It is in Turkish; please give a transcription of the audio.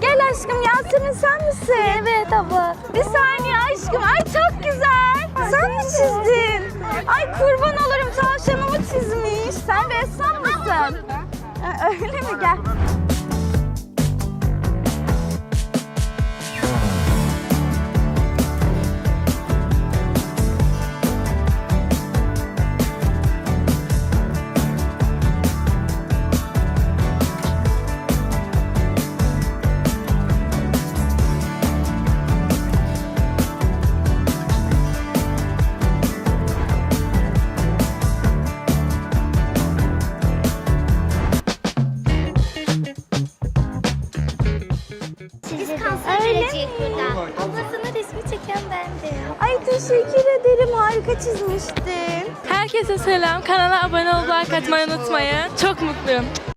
Gel aşkım Yasemin sen misin? Evet abla. Bir saniye aşkım. Ay çok güzel. Sen mi çizdin? Ay kurban olurum tavşanımı çizmiş. Sen ressam mısın? Ha, Öyle mi? Gel. Biz Öyle kanser gelecek mi? buradan. Ablasının resmi çeken bendim. Ay teşekkür ederim. Harika çizmiştin. Herkese selam. Kanala abone olup like atmayı unutmayın. Çok mutluyum.